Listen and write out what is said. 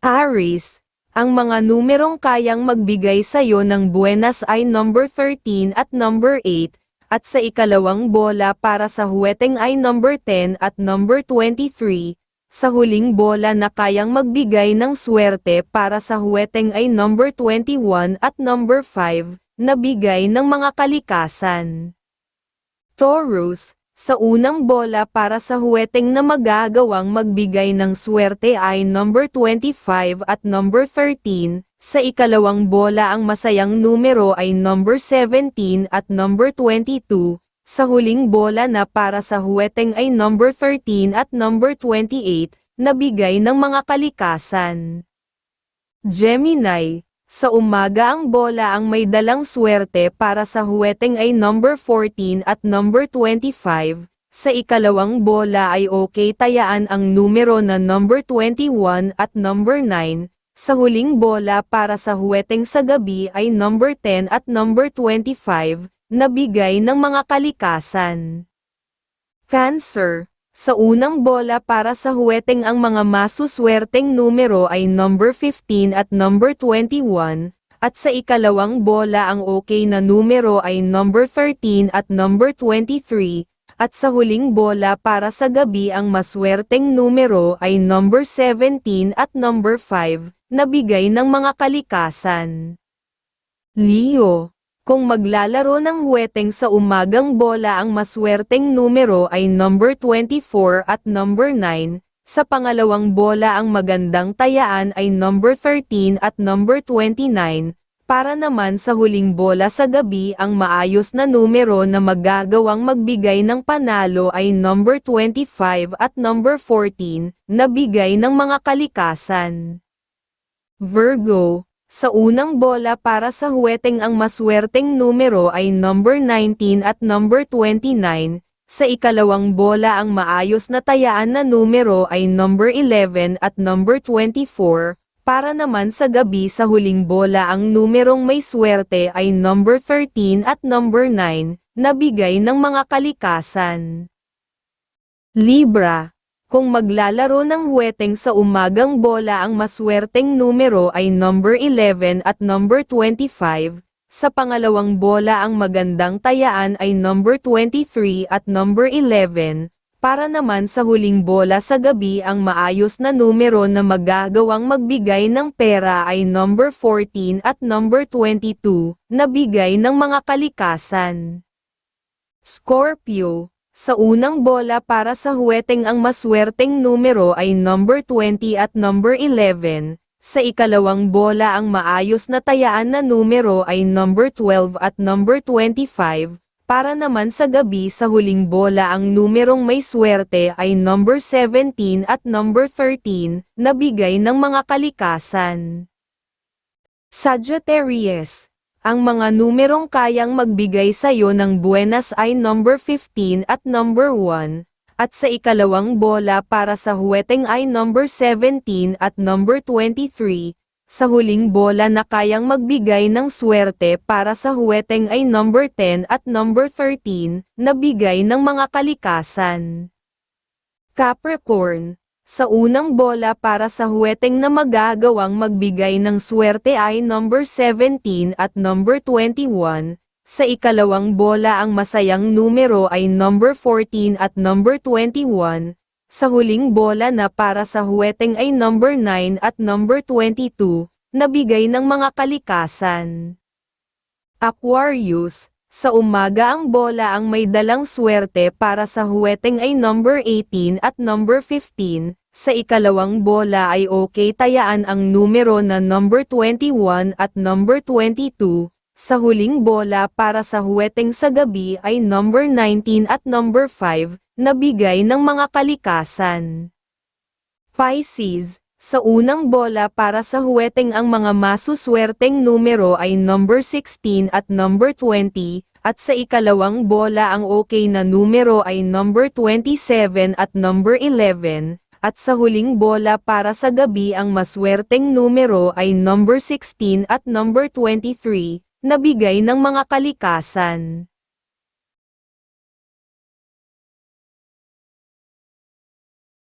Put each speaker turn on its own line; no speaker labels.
Aris, ang mga numerong kayang magbigay sa'yo ng buenas ay number 13 at number 8, at sa ikalawang bola para sa huweteng ay number 10 at number 23, sa huling bola na kayang magbigay ng swerte para sa huweteng ay number 21 at number 5, na bigay ng mga kalikasan. Taurus, sa unang bola para sa huweteng na magagawang magbigay ng swerte ay number 25 at number 13, sa ikalawang bola ang masayang numero ay number 17 at number 22, sa huling bola na para sa huweteng ay number 13 at number 28, na bigay ng mga kalikasan. Gemini, sa umaga ang bola ang may dalang swerte para sa huweteng ay number 14 at number 25, sa ikalawang bola ay okay tayaan ang numero na number 21 at number 9, sa huling bola para sa huweteng sa gabi ay number 10 at number 25, na bigay ng mga kalikasan. Cancer, sa unang bola para sa huweteng ang mga masuswerteng numero ay number 15 at number 21, at sa ikalawang bola ang okay na numero ay number 13 at number 23, at sa huling bola para sa gabi ang maswerteng numero ay number 17 at number 5, na bigay ng mga kalikasan. Leo, kung maglalaro ng huweteng sa umagang bola ang maswerteng numero ay number 24 at number 9, sa pangalawang bola ang magandang tayaan ay number 13 at number 29, para naman sa huling bola sa gabi ang maayos na numero na magagawang magbigay ng panalo ay number 25 at number 14, na bigay ng mga kalikasan. Virgo, sa unang bola para sa huweteng ang maswerteng numero ay number 19 at number 29, sa ikalawang bola ang maayos na tayaan na numero ay number 11 at number 24, para naman sa gabi sa huling bola ang numerong may swerte ay number 13 at number 9, na bigay ng mga kalikasan. Libra, kung maglalaro ng huweteng sa umagang bola ang maswerteng numero ay number 11 at number 25, sa pangalawang bola ang magandang tayaan ay number 23 at number 11, para naman sa huling bola sa gabi ang maayos na numero na magagawang magbigay ng pera ay number 14 at number 22, na bigay ng mga kalikasan. Scorpio, sa unang bola para sa huweteng ang maswerteng numero ay number 20 at number 11, sa ikalawang bola ang maayos na tayaan na numero ay number 12 at number 25, para naman sa gabi sa huling bola ang numerong may swerte ay number 17 at number 13, na bigay ng mga kalikasan. Sagittarius ang mga numerong kayang magbigay sa'yo ng buenas ay number 15 at number 1, at sa ikalawang bola para sa huweteng ay number 17 at number 23, sa huling bola na kayang magbigay ng swerte para sa huweteng ay number 10 at number 13, na bigay ng mga kalikasan. Capricorn, sa unang bola para sa huweteng na magagawang magbigay ng swerte ay number 17 at number 21, sa ikalawang bola ang masayang numero ay number 14 at number 21, sa huling bola na para sa huweteng ay number 9 at number 22, na bigay ng mga kalikasan. Aquarius, sa umaga ang bola ang may dalang swerte para sa huweteng ay number 18 at number 15, sa ikalawang bola ay okay tayaan ang numero na number 21 at number 22, sa huling bola para sa huweteng sa gabi ay number 19 at number 5, na bigay ng mga kalikasan. Pisces, sa unang bola para sa huweteng ang mga masuswerteng numero ay number 16 at number 20, at sa ikalawang bola ang okay na numero ay number 27 at number 11, at sa huling bola para sa gabi ang maswerteng numero ay number 16 at number 23, na bigay ng mga kalikasan.